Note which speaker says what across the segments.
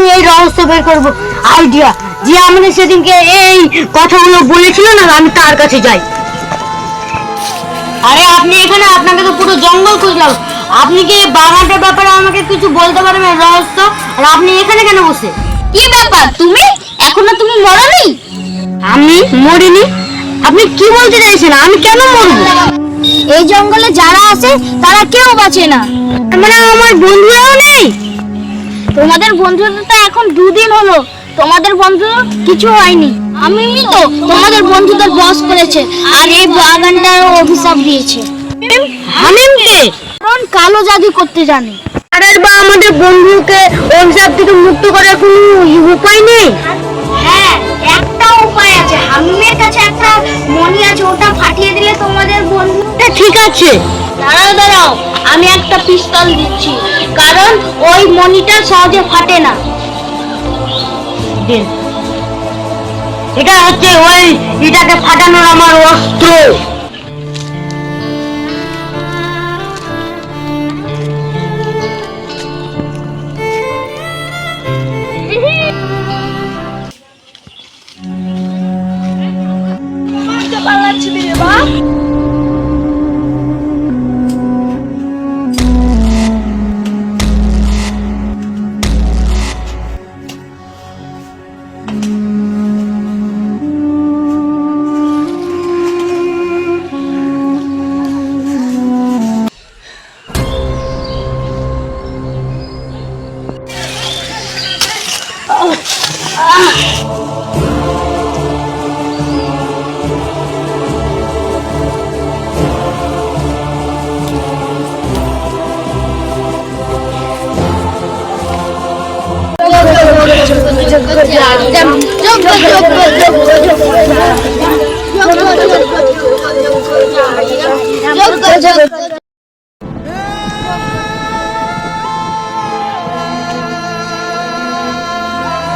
Speaker 1: আমি এই রহস্য বের করব। আইডিয়া যে আমাদের সেদিনকে এই কথাগুলো বলেছিল না আমি তার কাছে যাই। আরে আপনি এখানে আপনাকে তো পুরো জঙ্গল খুঁজলাম। আপনি কি বাগানটার ব্যাপারে আমাকে কিছু বলতে পারবেন রহস্য? আর আপনি এখানে কেন বসে?
Speaker 2: কি ব্যাপার? তুমি? এখনও তুমি মরনি?
Speaker 1: আমি মরিনি। আপনি কি বলতে চাইছেন? আমি কেন মরবো?
Speaker 2: এই জঙ্গলে যারা আছে তারা কেউ বাঁচে না।
Speaker 1: মানে আমার বন্ধুরাও নেই?
Speaker 2: তোমাদের বন্ধুটা এখন দুদিন হলো। তোমাদের বন্ধু কিছু হয়নি। আমি তো তোমাদের বন্ধুদের বস করেছে আর এই বাগানটার অভিশাপ দিয়েছে।
Speaker 1: হামিমকে?
Speaker 2: কারণ কালো জাদু করতে জানে।
Speaker 1: আর বা আমাদের বন্ধুকে অভিশাপ থেকে মুক্ত করার কোনো উপায় নেই?
Speaker 2: হ্যাঁ একটা উপায় আছে। হামিমের কাছে একটা মনি আছে ওটা ফাটিয়ে দিলে তোমাদের বন্ধু
Speaker 1: ঠিক আছে।
Speaker 2: দাঁড়াও দাঁড়াও, আমি একটা পিস্তল দিচ্ছি, কারণ ওই মনিটা সহজে ফাটে না।
Speaker 1: এটা হচ্ছে ওই, এটাকে ফাটানোর আমার অস্ত্র। Ah!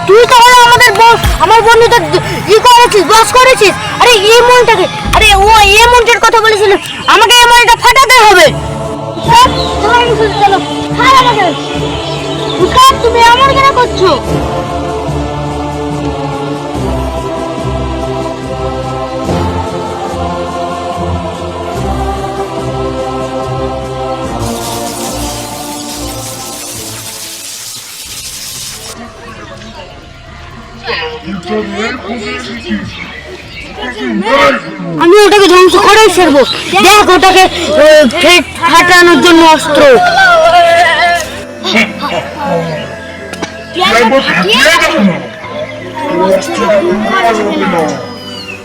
Speaker 1: তুই তাহলে আমাদের ব- আমার বন্ধুদের ই করেছিস বস করেছিস আরে এই মনটাকে আরে ও এই মনটার কথা বলেছিল আমাকে এই মনটা ফাটাতে হবে
Speaker 2: তুমি আমার কেন করছ?
Speaker 1: আমি ওটাকে ধ্বংস করেই ফেলব। দেখ ওটাকে ফাটানোর জন্য অস্ত্র।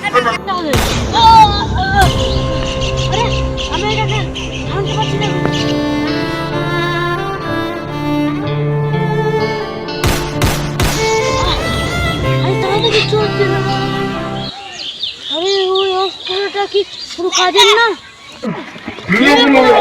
Speaker 3: একবার
Speaker 2: অস্ত্রটা কি পুরো কাজের না?
Speaker 3: ফেলে বলো